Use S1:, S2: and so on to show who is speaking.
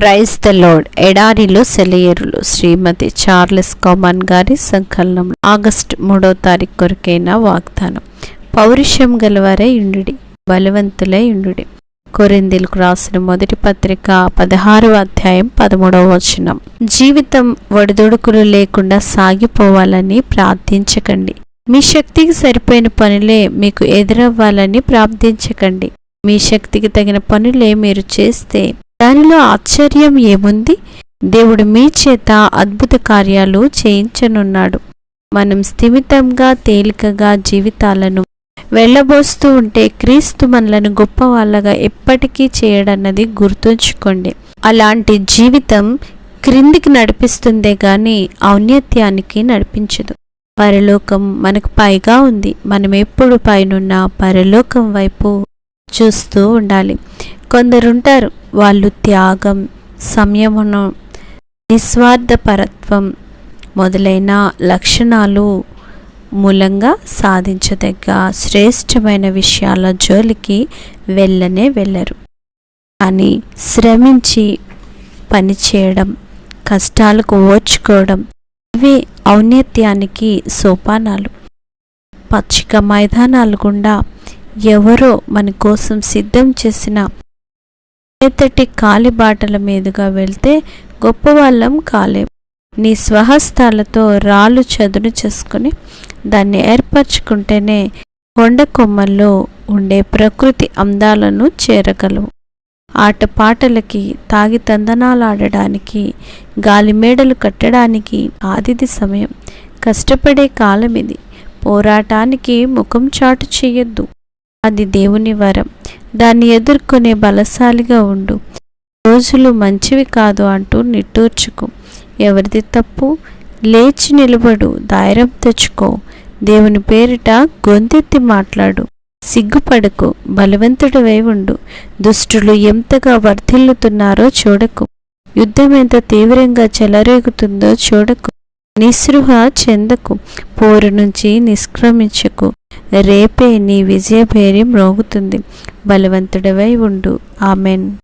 S1: Praise the load ఎడారిలో సెలయేరులు శ్రీమతి Charles common గారి సంకలనం ఆగస్ట్ మూడో తారీఖు కొరకైన వాగ్దానం. పౌరుషం గలవారై ఉండుడి బలవంతులై ఉండుడి. కొరిందిలకు రాసిన మొదటి పత్రిక పదహారవ అధ్యాయం పదమూడవ వచనం. జీవితం ఒడిదొడుకులు లేకుండా సాగిపోవాలని ప్రార్థించకండి. మీ శక్తికి సరిపోయిన పనులే మీకు ఎదురవ్వాలని ప్రార్థించకండి. మీ శక్తికి తగిన పనులే మీరు చేస్తే దానిలో ఆశ్చర్యం ఏముంది? దేవుడు మీ చేత అద్భుత కార్యాలు చేయించనున్నాడు. మనం స్థిమితంగా తేలికగా జీవితాలను వెళ్ళబోస్తూ ఉంటే క్రీస్తు మనలను గొప్ప వాళ్ళగా ఎప్పటికీ చేయడన్నది గుర్తుంచుకోండి. అలాంటి జీవితం క్రిందికి నడిపిస్తుందే గాని ఔన్నత్యానికి నడిపించదు. పరలోకం మనకు పైగా ఉంది. మనం ఎప్పుడు పైనున్న పరలోకం వైపు చూస్తూ ఉండాలి. కొందరుంటారు. వాళ్ళు త్యాగం సంయమనం నిస్వార్థపరత్వం మొదలైన లక్షణాలు మూలంగా సాధించదగ్గ శ్రేష్టమైన విషయాల జోలికి వెళ్ళనే వెళ్ళరు. కానీ శ్రమించి పనిచేయడం కష్టాలకు ఓర్చుకోవడం ఇవే ఔన్నత్యానికి సోపానాలు. పచ్చిక మైదానాలు గుండా ఎవరో మన కోసం సిద్ధం చేసిన ఎత్తటి కాలిబాటల మీదుగా వెళ్తే గొప్పవాళ్ళం కాలేం. నీ స్వహస్తాలతో రాళ్ళు చదును చేసుకుని దాన్ని ఏర్పరచుకుంటేనే కొండ కొమ్మల్లో ఉండే ప్రకృతి అందాలను చేరగలవు. ఆటపాటలకి తాగి తందనాలాడడానికి గాలిమేడలు కట్టడానికి ఆదిది సమయం. కష్టపడే కాలం ఇది పోరాటానికి ముఖం చాటు చేయొద్దు. అది దేవుని వరం. దాన్ని ఎదుర్కొనే బలశాలిగా ఉండు. రోజులు మంచివి కాదు అంటూ నిట్టూర్చుకు. ఎవరిది తప్పు? లేచి నిలబడు ధైర్యం తెచ్చుకో. దేవుని పేరిట గొంతెత్తి మాట్లాడు. సిగ్గుపడకు బలవంతుడివై ఉండు. దుష్టులు ఎంతగా వర్ధిల్లుతున్నారో చూడకు. యుద్ధం ఎంత తీవ్రంగా చెలరేగుతుందో చూడకు. నిస్పృహ చెందకు. పోరు నుంచి నిష్క్రమించకు. రేపే నీ విజయభేరి మ్రోగుతుంది. బలవంతుడివై ఉండు. ఆమెన్.